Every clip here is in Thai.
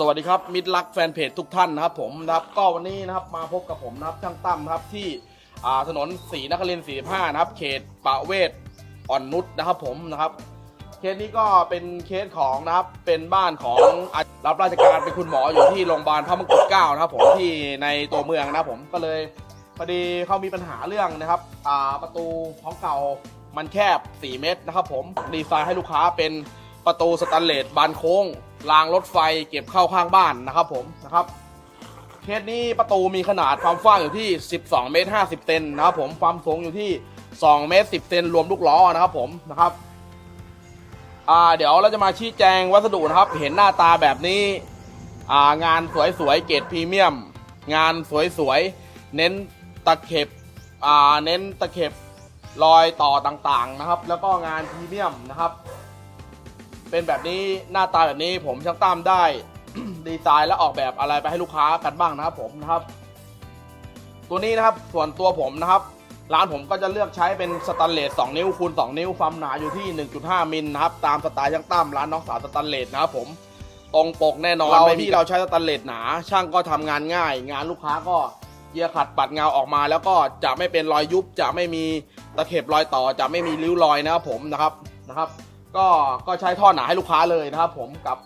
สวัสดีครับมิตรรักแฟนเพจทุกท่านนะครับผมนะครับก็วันนี้นะครับมาพบกับผมนะครับช่างตั้มครับที่ถนนศรีนครินทร์45 นะครับ เขตประเวศอ่อนนุชนะครับผมนะครับเคสนี้ก็เป็นเคสของนะครับเป็นบ้านของรับราชการเป็นคุณหมออยู่ที่โรงพยาบาลพระมงกุฎเกล้านะครับผมที่ในตัวเมืองนะครับผมก็เลยพอดีเขามีปัญหาเรื่องนะครับประตูของเก่ามันแคบ 4 เมตรนะครับผมดีไซน์ให้ลูกค้าเป็นประตูสแตนเลสบานโค้ง รางรถไฟเก็บเข้าข้างบ้านนะครับผมนะครับเคสนี้ประตูมีขนาดความกว้างอยู่ที่ 12 เมตร 50 เซนนะครับผมความสูงอยู่ที่ 2 เมตร 10 เซนรวมลูกล้อนะครับผมนะครับอ่าเดี๋ยวเราจะมาชี้แจงวัสดุนะครับ เห็นหน้าตาแบบนี้อ่างานสวยๆเกรดพรีเมียม งานสวยๆเน้นตะเข็บอ่าเน้นตะเข็บรอยต่อต่างๆนะครับ แล้วก็งานพรีเมียมนะครับ เป็นแบบนี้หน้าตาแบบนี้ผมช่างตั้มได้ ดีไซน์และออกแบบอะไรไปให้ลูกค้ากันบ้างนะครับผมนะครับ ตัวนี้นะครับส่วนตัวผมนะครับ ร้านผมก็จะเลือกใช้เป็นสแตนเลส2นิ้วคูณ2นิ้วความหนาอยู่ที่ 1.5 มิลนะครับตามสไตล์ช่างตั้มร้านน้องสาวสแตนเลสนะครับผมตรงปกแน่นอนเราที่เราใช้สแตนเลสหนา ช่างก็ทำงานง่าย งานลูกค้าก็เยียขัดปัดเงาออกมา แล้วก็จะไม่เป็นรอยยุบจะไม่มีตะเข็บรอยต่อจะไม่มีริ้วรอยนะครับผมนะครับนะครับ ก็ก็ใช้ท่อหนาให้ลูกค้าเลยนะครับ ผมกับ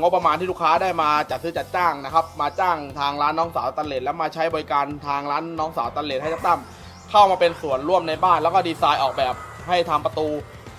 งบประมาณที่ลูกค้าได้มาจัดซื้อจัดจ้างนะครับ มาจ้างทางร้านน้องสาวสแตนเลสแล้วมาใช้บริการทางร้านน้องสาวสแตนเลสให้ช่าตั้มเข้ามาเป็นส่วนร่วมในบ้าน แล้วก็ดีไซน์ออกแบบให้ทำประตู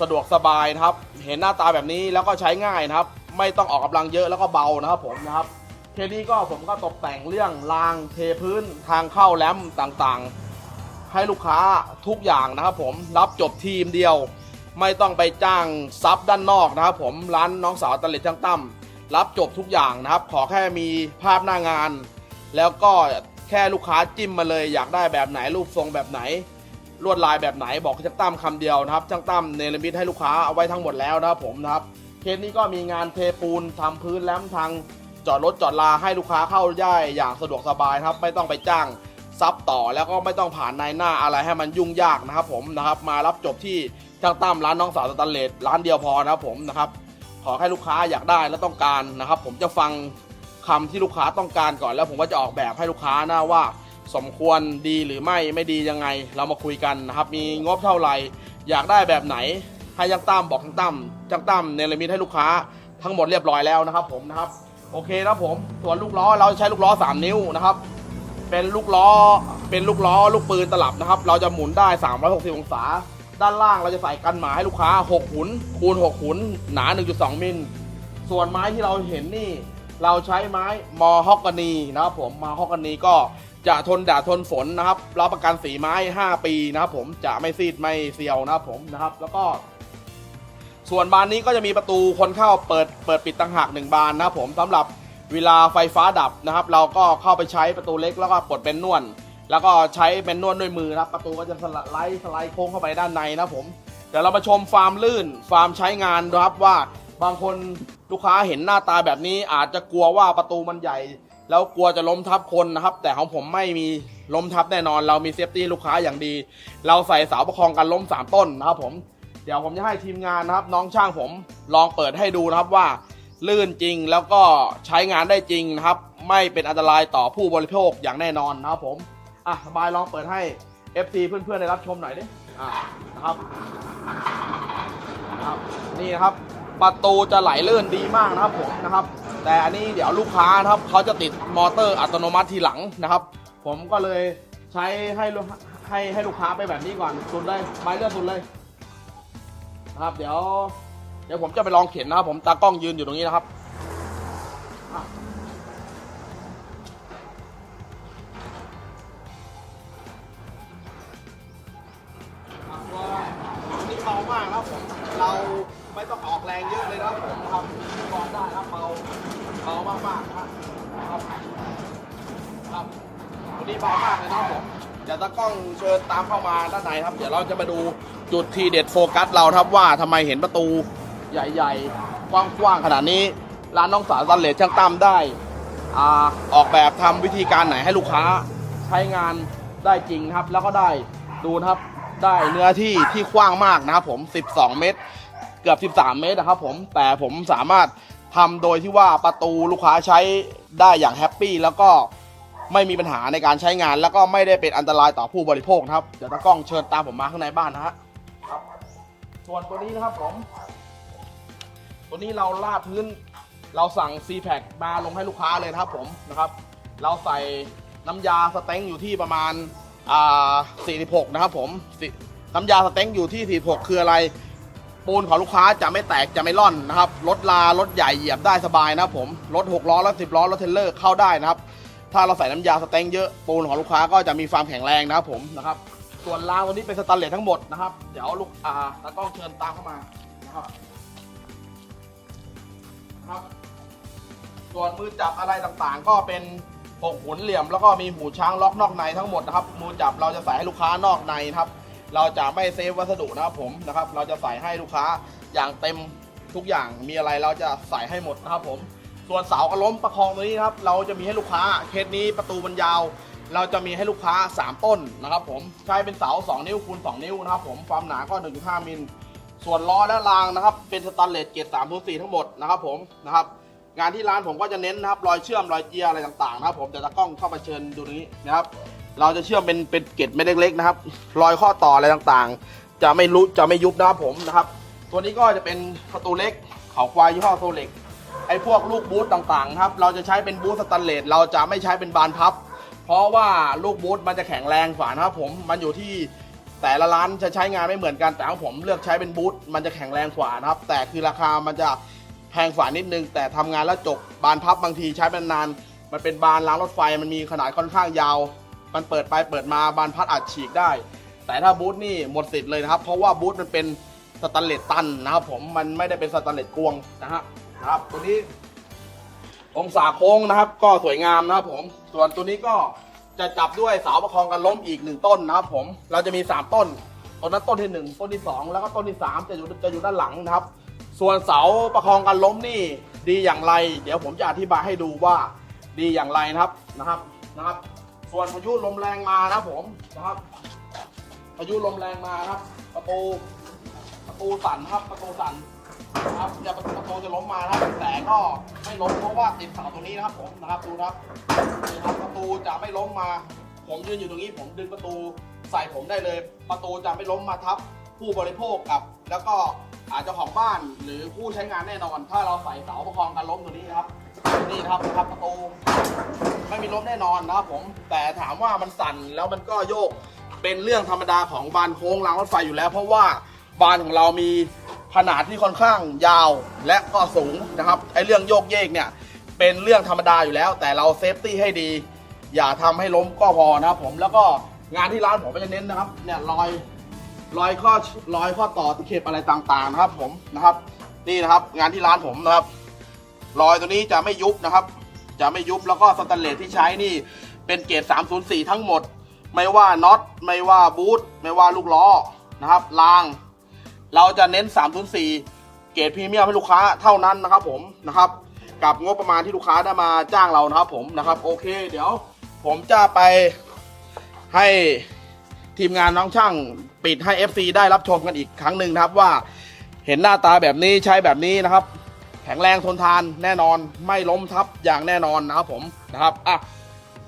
สะดวกสบายนะครับ เห็นหน้าตาแบบนี้แล้วก็ใช้ง่ายนะครับ ไม่ต้องออกกำลังเยอะแล้วก็เบานะครับผมนะครับเคนี้ก็ผมก็ตกแต่งเรื่องรางเทพื้นทางเข้าแลมต่างๆ ให้ลูกค้าทุกอย่างนะครับ ผมรับจบทีมเดียว ไม่ต้องไปจ้างซับด้านนอกนะครับผมร้านน้องสาวตะเล็ดช่างตั้มรับจบทุกอย่างนะครับ ขอแค่มีภาพหน้างาน แล้วก็แค่ลูกค้าจิ้มมาเลย อยากได้แบบไหนรูปทรงแบบไหน ลวดลายแบบไหนบอกช่างตั้มคำเดียวนะครับช่างตั้มเนรมิตให้ลูกค้าเอาไว้ทั้งหมดแล้วนะครับผมนะครับเคสนี้ก็มีงานเทปูนทำพื้นแลมทางจอดรถจอดลาให้ลูกค้าเข้าได้อย่างสะดวกสบายครับ ไม่ต้องไปจ้างซับต่อแล้วก็ไม่ต้องผ่านนายหน้าอะไรให้มันยุ่งยากนะครับผมนะครับมารับจบที่ ช่างตั้มร้านน้องสาวสตันเลสร้านเดียวพอนะครับผมนะครับขอให้ลูกค้าอยากได้และต้องการนะครับ ผมจะฟังคำที่ลูกค้าต้องการก่อน แล้วผมก็จะออกแบบให้ลูกค้านะว่า สมควรดีหรือไม่ไม่ดียังไง เรามาคุยกันนะครับ มีงบเท่าไหร่อยากได้แบบไหน ให้จังตั้มบอกจังตั้มจังตั้มเนรมิตให้ลูกค้าทั้งหมดเรียบร้อยแล้วนะครับ ผมนะครับ โอเคนะผมส่วนลูกล้อเราใช้ลูกล้อ 3 นิ้วนะครับ เป็นลูกล้อเป็นลูกล้อลูกปืนตลับนะครับ เราจะหมุนได้ 360 องศา ด้านล่างเราจะใส่กันหมาให้ลูกค้า 6 หุน คูณ 6 หุน หนา 1.2 มิล ส่วนไม้ที่เราเห็นนี่ เราใช้ไม้มอฮอกกานีนะครับผมมอฮอกกานีก็จะทนแดดทนฝนนะครับรับประกันสีไม้ 5 ปีนะครับผมจะไม่ซีดไม่เซียวนะครับผมนะครับ แล้วก็ ส่วนบานนี้ก็จะมีประตูคนเข้าเปิดเปิดปิดต่างหากหนึ่งบานนะครับผมสำหรับเวลาไฟฟ้าดับนะครับ เราก็เข้าไปใช้ประตูเล็กแล้วก็ปลดเป็นนวล แล้วก็ใช้เป็นนวลด้วยมือนะครับประตูก็จะสไลด์สไลด์โค้งเข้าไปด้านในนะครับผมเดี๋ยวเรามาชมฟาร์มลื่นฟาร์มใช้งานนะครับว่าบางคนลูกค้าเห็นหน้าตาแบบนี้อาจจะกลัวว่าประตูมันใหญ่ แล้วกลัวจะล้มทับคนนะครับ แต่ของผมไม่มีล้มทับแน่นอน เรามีเซฟตี้ลูกค้าอย่างดี เราใส่เสาประคองกันล้ม 3 ต้นนะครับผมเดี๋ยวผมจะให้ทีมงานนะครับ น้องช่างผมลองเปิดให้ดูนะครับว่า ลื่นจริงแล้วก็ใช้งานได้จริงนะครับ ไม่เป็นอันตรายต่อผู้บริโภคอย่างแน่นอนนะครับผม อะสบายลองเปิดให้ FC เพื่อนๆได้รับชมหน่อยดิอะนะครับนะครับนี่นะครับประตูจะไหลลื่นดีมากนะครับผมนะครับ แต่อันนี้เดี๋ยวลูกค้านะครับเขาจะติดมอเตอร์อัตโนมัติทีหลังนะครับ ผมก็เลยใช้ให้ลูกให้ให้ลูกค้าไปแบบนี้ก่อนสุดเลยไม้เลื่อนสุดเลยนะครับ เดี๋ยว เดี๋ยวผมจะไปลองเข็นนะครับ ผมตากล้องยืนอยู่ตรงนี้นะครับ เราไม่ต้องออกแรงเยอะเลยนะครับผมนะครับกอนได้ครับเบาเบามากๆครับครับครับตัวนี้เบามากเลยนะผมเดี๋ยวตากล้องเชิญตามเข้ามาด้านในครับ เดี๋ยวเราจะมาดูจุดที่เด็ดโฟกัสเราครับว่าทำไมเห็นประตูใหญ่ๆ กว้างๆขนาดนี้ ร้านน้องสาวซันเลช่างตั้มได้อาออกแบบทำวิธีการไหนให้ลูกค้าใช้งานได้จริงครับ แล้วก็ได้ดูนะครับ ได้เนื้อที่ที่กว้างมากนะครับผม 12 เมตร เกือบ 13 เมตรนะครับผมแต่ผมสามารถทำโดยที่ว่าประตูลูกค้าใช้ได้อย่างแฮปปี้แล้วก็ไม่มีปัญหาในการใช้งาน แล้วก็ไม่ได้เป็นอันตรายต่อผู้บริโภคนะครับ เดี๋ยวตากล้องเชิญตามผมมาข้างในบ้านนะฮะส่วนตัวนี้นะครับผม ตัวนี้เราลาดพื้น เราสั่ง c p a c มาลงให้ลูกค้าเลยนะครับผมนะครับ เราใส่น้ำยาสเต็งอยู่ที่ประมาณ อ่า46 นะครับผมน้ำยาสเต็งอยู่ที่ 46 คืออะไร ปูนของลูกค้าจะไม่แตกจะไม่ร่อนนะครับรถลารถใหญ่เหยียบได้สบายนะครับผมรถ6ล้อรถ10ล้อรถเทรลเลอร์เข้าได้นะครับ ถ้าเราใส่น้ำยาสเต็งเยอะปูนของลูกค้าก็จะมีความแข็งแรงนะครับผมนะครับ ส่วนรางตัวนี้เป็นสแตนเลสทั้งหมดนะครับ เดี๋ยวลูกอ่าตากล้องเชิญตามเข้ามานะครับนะครับส่วนมือจับอะไรต่างๆ ก็เป็น หกหุนเหลี่ยมแล้วก็มีหูช้างล็อกนอกในทั้งหมดนะครับมือจับเราจะใส่ให้ลูกค้านอกในนะครับ เราจะไม่เซฟวัสดุนะครับผมนะครับ เราจะใส่ให้ลูกค้าอย่างเต็มทุกอย่างมีอะไรเราจะใส่ให้หมดนะครับผม ส่วนเสากระล้มประคองตัวนี้ครับ เราจะมีให้ลูกค้าเคสนี้ประตูมันยาว เราจะมีให้ลูกค้า 3 ต้นนะครับ ผมใช้เป็นเสา 2 นิ้วคูณ2นิ้วนะครับ ผมความหนาก็ 1.5มิลส่วนล้อและรางนะครับ เป็นสแตนเลสเกรด3 4ทั้งหมดนะครับ ผมนะครับ งานที่ร้านผมก็จะเน้นนะครับรอยเชื่อมรอยเจียร์อะไรต่างๆนะครับผมแต่ตากล้องเข้ามาเชิญดูตรงนี้นะครับ เราจะเชื่อมเป็นเป็นเกล็ดไม่เล็กๆนะครับ รอยข้อต่ออะไรต่างๆ จะไม่รู้จะไม่ยุบนะครับผมนะครับ ตัวนี้ก็จะเป็นประตูเล็กเขาควายยี่ห้อโซเล็กไอ้พวกลูกบูทต่างๆนะครับเราจะใช้เป็นบูทสแตนเลสเราจะไม่ใช้เป็นบานพับ เพราะว่าลูกบูทมันจะแข็งแรงกว่านะครับผมมันอยู่ที่แต่ละร้านจะใช้งานไม่เหมือนกันแต่ของผมเลือกใช้เป็นบูทมันจะแข็งแรงกว่านะครับ แต่คือราคามันจะ แพงกว่านิดนึง แต่ทำงานแล้วจบบานพับบางทีใช้เป็นนาน มันเป็นบานล้างรถไฟมันมีขนาดค่อนข้างยาว มันเปิดไปเปิดมาบานพัดอาจฉีกได้ แต่ถ้าบูทนี่หมดสิทธิ์เลยนะครับ เพราะว่าบูทมันเป็นสแตนเลสตันนะครับผมมันไม่ได้เป็นสแตนเลสกวงนะฮะนะครับตัวนี้องศาโค้งนะครับ ก็สวยงามนะครับผม ส่วนตัวนี้ก็จะจับด้วยเสาประคองกันล้มอีกหนึ่งต้นนะครับผมเราจะมี 3 ต้นต้นนั้นต้นที่ 1 ต้นที่ 2 แล้วก็ต้นที่ 3 จะอยู่จะอยู่ด้านหลังนะครับ ส่วนเสาประคองกันล้มนี่ดีอย่างไร เดี๋ยวผมจะอธิบายให้ดูว่าดีอย่างไรนะครับนะครับนะครับ ส่วนพายุลมแรงมานะผมนะครับพายุลมแรงมานะครับ ประตูประตูสั่นครับประตูสั่นครับจะประตูประตูจะล้มมาครับแต่ก็ไม่ล้มเพราะว่าติดเสาตรงนี้นะครับผมนะครับดูนะครับนี่ครับประตูจะไม่ล้มมา ผมยืนอยู่ตรงนี้ผมดึงประตูใส่ผมได้เลย ประตูจะไม่ล้มมาทับผู้บริโภคกับ แล้วก็ อาจจะของบ้านหรือผู้ใช้งานแน่นอน ถ้าเราใส่เสาประคองกันล้มตัวนี้ครับ นี่ครับนะครับประตูไม่มีล้มแน่นอนนะครับผมแต่ถามว่ามันสั่นแล้วมันก็โยกเป็นเรื่องธรรมดาของบานโค้งรางรถไฟอยู่แล้ว เพราะว่าบานของเรามีขนาดที่ค่อนข้างยาวและก็สูงนะครับไอ้เรื่องโยกเยกเนี่ยเป็นเรื่องธรรมดาอยู่แล้ว แต่เราเซฟตี้ให้ดี อย่าทำให้ล้มก็พอนะครับผมแล้วก็งานที่ร้านผมก็จะเน้นนะครับเนี่ยรอย รอยข้อรอยข้อต่อตะเข็บอะไรต่างๆนะครับ ผมนะครับ นี่นะครับ งานที่ร้านผมนะครับ รอยตัวนี้จะไม่ยุบนะครับ จะไม่ยุบแล้วก็สแตนเลสที่ใช้นี่เป็นเกรด304 ทั้งหมด ไม่ว่าน็อตไม่ว่าบูทไม่ว่าลูกล้อนะครับราง เราจะเน้น 304 เกรดพรีเมียมให้ลูกค้าเท่านั้นนะครับ ผมนะครับกับงบประมาณที่ลูกค้าได้มาจ้างเรานะครับ ผมนะครับ โอเค เดี๋ยว ผมจะไปให้ ทีมงานน้องช่างปิดให้ FC ได้รับชมกันอีกครั้งหนึ่งนะครับว่าเห็นหน้าตาแบบนี้ใช้แบบนี้นะครับ แข็งแรงทนทานแน่นอนไม่ล้มทับอย่างแน่นอนนะครับผมนะครับอะ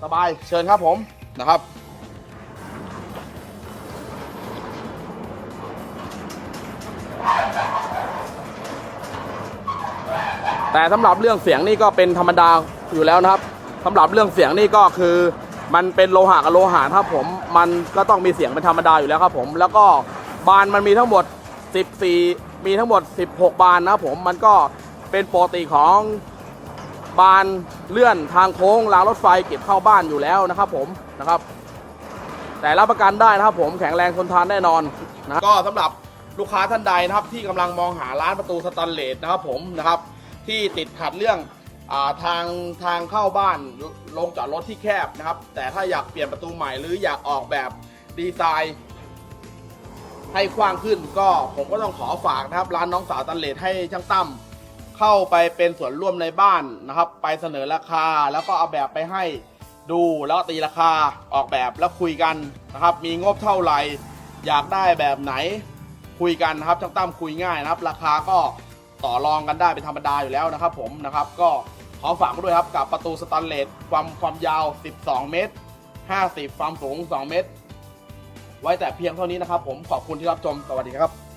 สบายเชิญครับผมนะครับแต่สำหรับเรื่องเสียงนี่ก็เป็นธรรมดาอยู่แล้วนะครับสำหรับเรื่องเสียงนี่ก็คือ มันเป็นโลหะกับโลหะครับผม มันก็ต้องมีเสียงเป็นธรรมดาอยู่แล้วครับผม แล้วก็บานมันมีทั้งหมด 14 มีทั้งหมด 16 บานนะครับผม มันก็เป็นปกติของบานเลื่อนทางโค้งรางรถไฟเก็บเข้าบ้านอยู่แล้วนะครับผมนะครับ แต่รับประกันได้นะครับผมแข็งแรงทนทานแน่นอนนะก็สำหรับลูกค้าท่านใดนะครับที่กำลังมองหาร้านประตูสแตันเลสนะครับผมนะครับที่ติดขัดเรื่อง ทางทางเข้าบ้านลงจอดรถที่แคบนะครับ แต่ถ้าอยากเปลี่ยนประตูใหม่หรืออยากออกแบบดีไซน์ให้กว้างขึ้นก็ผมก็ต้องขอฝากนะครับ ร้านน้องสาวตันเลสให้ช่างตั้มเข้าไปเป็นส่วนร่วมในบ้านนะครับ ไปเสนอราคาแล้วก็เอาแบบไปให้ดูแล้วก็ตีราคาออกแบบแล้วคุยกันนะครับ มีงบเท่าไหร่ อยากได้แบบไหนคุยกันนะครับช่างตั้มคุยง่ายนะครับ ราคาก็ต่อรองกันได้เป็นธรรมดาอยู่แล้วนะครับ ผมนะครับก็ ขอฝากด้วยครับกับประตูสแตันเลสความความยาว 12 เมตร 50 ความสูง 2 เมตร ไว้แต่เพียงเท่านี้นะครับ ผมขอบคุณที่รับชมสวัสดีครับ